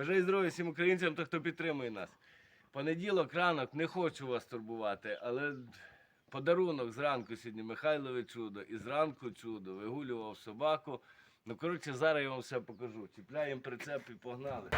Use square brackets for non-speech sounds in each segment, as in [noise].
Бажаю здоров'я всім українцям та хто підтримує нас. Понеділок, ранок, не хочу вас турбувати, але подарунок зранку сьогодні Михайлове чудо і зранку чудо. Вигулював собаку. Ну, коротше, зараз я вам все покажу. Чіпляємо прицеп і погнали.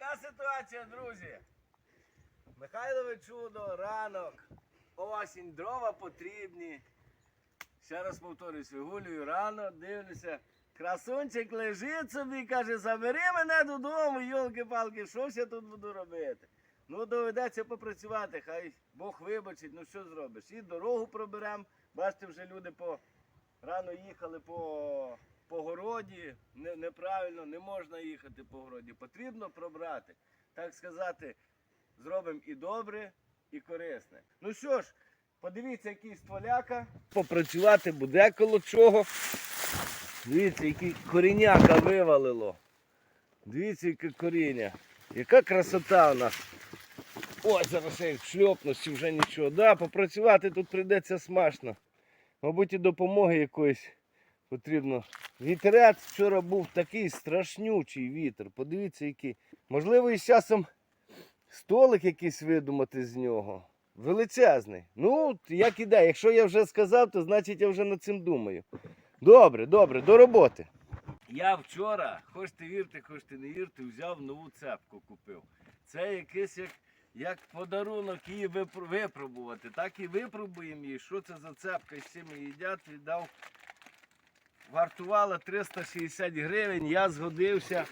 Така ситуація, друзі. Михайлове чудо, ранок, осінь, дрова потрібні. Ще раз повторюсь, вигулюю рано, дивлюся. Красунчик лежить собі, каже, забери мене додому, йолки-палки, що ж я тут буду робити? Ну, доведеться попрацювати, хай Бог вибачить, ну що зробиш? І дорогу проберемо. Бачите, вже люди по рано їхали по, по городі. Не, неправильно, не можна їхати по городі. Потрібно пробрати. Так сказати, зробимо і добре, і корисне. Ну що ж, подивіться, який стволяка. Попрацювати буде коло чого. Дивіться, який коріняка вивалило. Дивіться, яке коріння. Яка красота у нас. Ой, зараз я їх шльопну, вже нічого. Да, попрацювати тут прийдеться смачно. Мабуть, і допомоги якоїсь потрібно. Вітерець вчора був такий страшнючий вітер. Подивіться, який. Можливо, і з часом столик якийсь видумати з нього. Величезний. Ну, як іде. Якщо я вже сказав, то значить я вже над цим думаю. Добре, добре, до роботи. Я вчора, хочете вірте, хочете не вірте, взяв нову цепку купив. Це якийсь як, як подарунок її випробувати. Так і випробуємо її. Що це за цепка, з чим її їдять, віддав. Вартувала 360 гривень, я згодився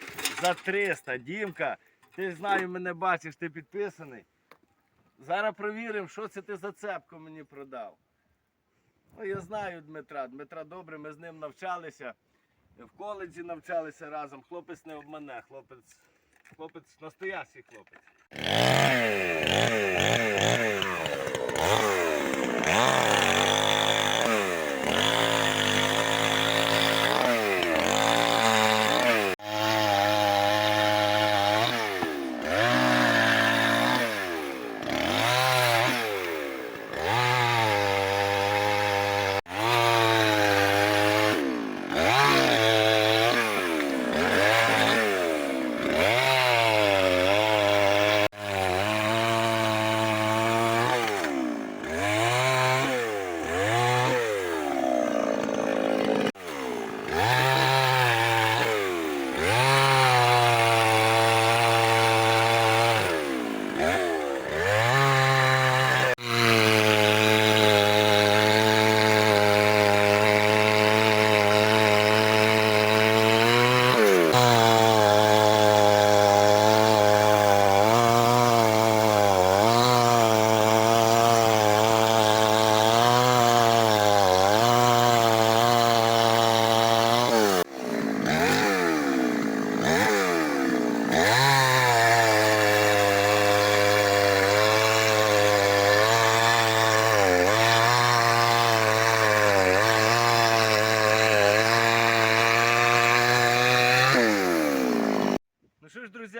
за 300. Дімка, ти знаю, мене бачиш, ти підписаний. Зараз провіримо, що це ти за цепку мені продав. Ну, я знаю Дмитра. Дмитра добре, ми з ним навчалися. В коледжі навчалися разом. Хлопець не обмане, хлопець, хлопець настоящий хлопець. Ну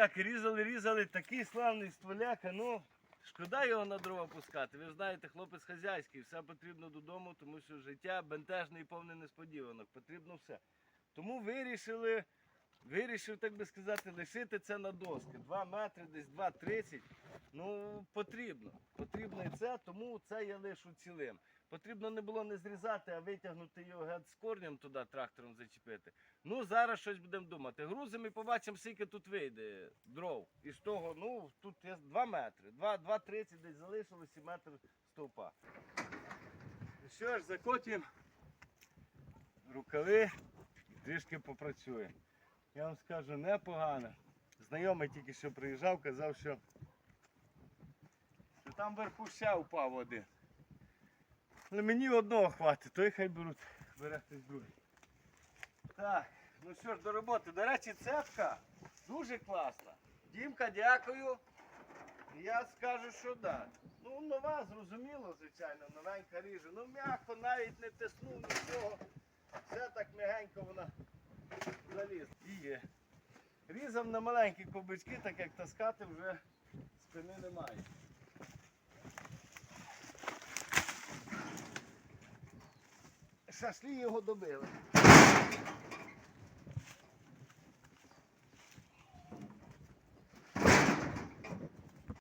друзяки, різали, різали, такий славний стволяка, ну, шкода його на дрова пускати. Ви ж знаєте, хлопець хазяйський, все потрібно додому, тому що життя бентежне і повне несподіванок. Потрібно все. Тому вирішили, вирішив, так би сказати, лишити це на доски. Два метри, десь 2,30. Ну, потрібно. Потрібно і це, тому це я лишу цілим. Потрібно не було не зрізати, а витягнути його геть з корнем туди трактором зачепити. Ну, зараз щось будемо думати. Грузимо і побачимо, скільки тут вийде дров. І з того, ну, тут є 2 метри. 2,30 десь залишилось і метр стовпа. Ну Що ж, закотуємо рукави, трішки попрацюємо. Я вам скажу, непогано. Знайомий тільки що приїжджав, казав, що, що там вверху ще упав один. Але мені одного хватить, то хай беруть, бере другий. Так, ну що ж, до роботи. До речі, цепка дуже класна. Дімка, дякую. Я скажу, що да. Ну, нова, зрозуміло, звичайно, новенька ріже. Ну, м'яко навіть не тиснув нічого. Все так м'ягенько вона залізла. І є. Різав на маленькі кубички, так як таскати вже спини немає. Шашлі його добили.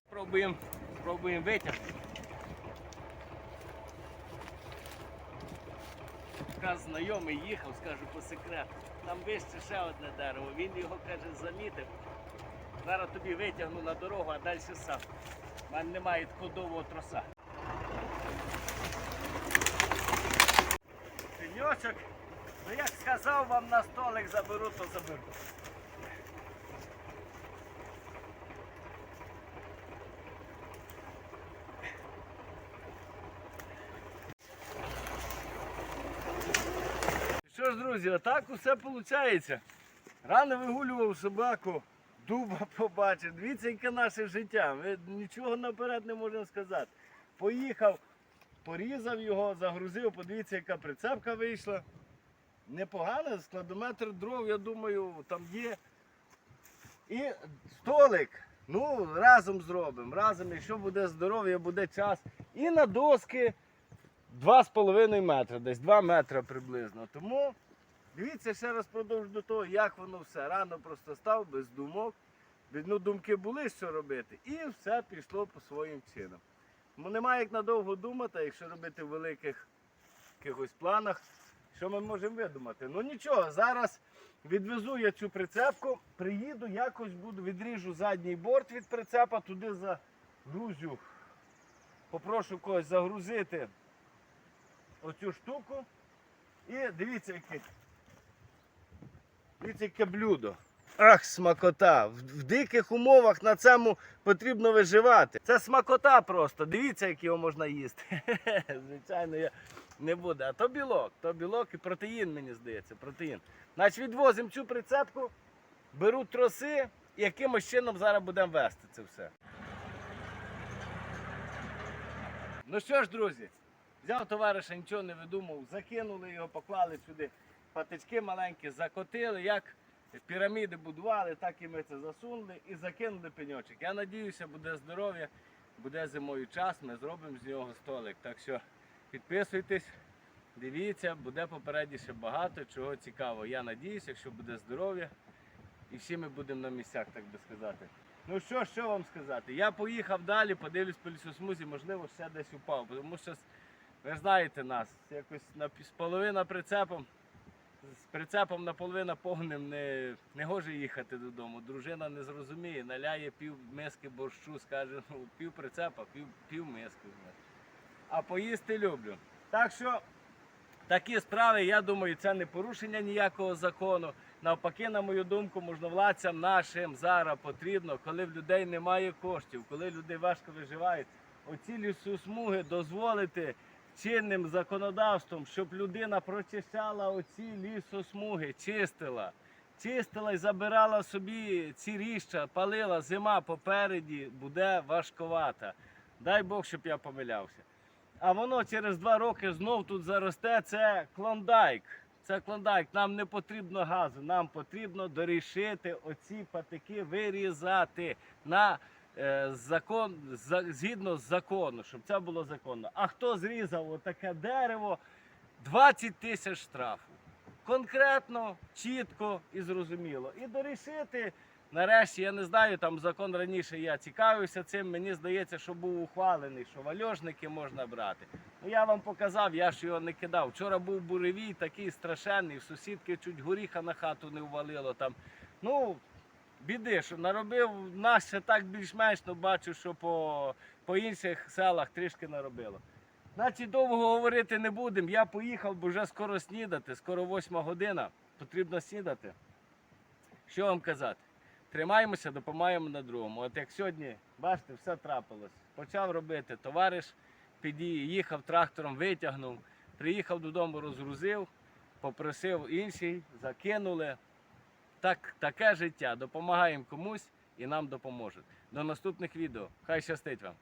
Пробуємо, пробуємо витягти. Якраз знайомий їхав, скажу по секрету. Там вище ще одне дерево. Він його каже, замітив. Зараз тобі витягну на дорогу, а далі сам. У мене немає такого довгого троса. Пеньочок, ну як сказав вам на столик заберу, то заберу. Що ж, друзі, отак усе виходить. Рано вигулював собаку, дуба [laughs] побачив. Дивіться, яке наше життя. Ми нічого наперед не можемо сказати. Поїхав, порізав його, загрузив, подивіться, яка прицепка вийшла. Непогано, складометр дров, я думаю, там є. І столик. Ну, разом зробимо. Разом, якщо буде здоров'я, буде час. І на доски 2,5 метри, десь 2 метри приблизно. Тому дивіться ще раз продовж до того, як воно все. Рано просто став, без думок. Ну, думки були, що робити. І все пішло по своїм чинам. Тому немає як надовго думати, якщо робити в великих якихось планах, що ми можемо видумати. Ну нічого, зараз відвезу я цю прицепку, приїду, якось буду, відріжу задній борт від прицепа, туди загрузю. Попрошу когось загрузити оцю штуку. І дивіться, яке. Дивіться, яке блюдо. Ах, смакота! В, диких умовах на цьому потрібно виживати. Це смакота просто. Дивіться, як його можна їсти. [laughs] Звичайно, я не буду. А то білок, то білок і протеїн, мені здається. Протеїн. Значить, відвозимо цю прицепку, беру троси і якимось чином зараз будемо вести це все. Ну що ж, друзі, взяв товариша, нічого не видумав, закинули його, поклали сюди патички маленькі, закотили, як піраміди будували, так і ми це засунули і закинули пеньочок. Я надіюся, буде здоров'я, буде зимою час, ми зробимо з нього столик. Так що підписуйтесь, дивіться, буде попереді ще багато чого цікавого. Я надіюся, якщо буде здоров'я, і всі ми будемо на місцях, так би сказати. Ну що, що вам сказати? Я поїхав далі, подивлюсь по лісосмузі, можливо, ще десь упав. Тому що ви знаєте нас, якось на половина прицепом, з прицепом наполовину повним не, не гоже їхати додому. Дружина не зрозуміє, наляє пів миски борщу, скаже, ну, пів прицепа, пів, пів миски. А поїсти люблю. Так що такі справи, я думаю, це не порушення ніякого закону. Навпаки, на мою думку, можновладцям нашим зараз потрібно, коли в людей немає коштів, коли люди важко виживають, оці лісосмуги дозволити чинним законодавством, щоб людина прочищала оці лісосмуги, чистила. Чистила і забирала собі ці ріща, палила зима попереді, буде важковата. Дай Бог, щоб я помилявся. А воно через два роки знов тут заросте. Це клондайк. Це клондайк. Нам не потрібно газу, нам потрібно дорішити оці патики, вирізати на закон, згідно з закону, щоб це було законно. А хто зрізав отаке дерево, 20 тисяч штрафу. Конкретно, чітко і зрозуміло. І дорішити. Нарешті я не знаю, там закон раніше я цікавився цим. Мені здається, що був ухвалений, що вальожники можна брати. Ну я вам показав, я ж його не кидав. Вчора був буревій такий страшенний, сусідки чуть горіха на хату не ввалило там. Ну, біди, що наробив нас ще так більш-менш, ну бачу, що по, по інших селах трішки наробило. Значить, довго говорити не будемо. Я поїхав, бо вже скоро снідати, скоро восьма година. Потрібно снідати. Що вам казати? Тримаємося, допомагаємо на другому. От як сьогодні, бачите, все трапилось. Почав робити товариш, їхав трактором, витягнув, приїхав додому, розгрузив, попросив інший, закинули. Так, таке життя. Допомагаємо комусь і нам допоможуть. До наступних відео. Хай щастить вам!